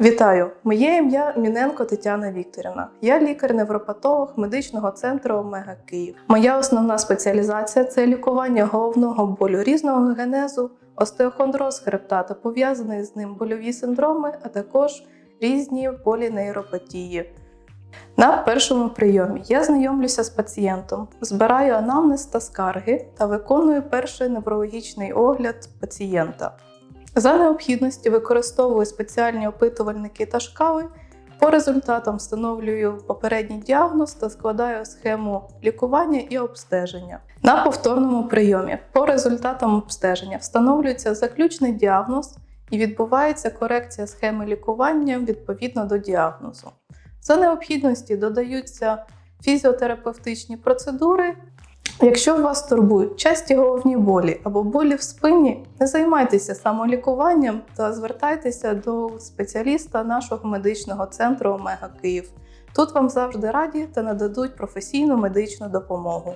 Вітаю! Моє ім'я Міненко Тетяна Вікторівна. Я лікар-невропатолог медичного центру Омега Київ. Моя основна спеціалізація це лікування головного болю різного генезу, остеохондроз хребта та пов'язані з ним больові синдроми, а також різні полінейропатії. На першому прийомі я знайомлюся з пацієнтом, збираю анамнез та скарги та виконую перший неврологічний огляд пацієнта. За необхідності використовую спеціальні опитувальники та шкали. По результатам встановлюю попередній діагноз та складаю схему лікування і обстеження. На повторному прийомі по результатам обстеження встановлюється заключний діагноз і відбувається корекція схеми лікування відповідно до діагнозу. За необхідності додаються фізіотерапевтичні процедури. Якщо вас турбують часті головні болі або болі в спині, не займайтеся самолікуванням та звертайтеся до спеціаліста нашого медичного центру Омега Київ. Тут вам завжди раді та нададуть професійну медичну допомогу.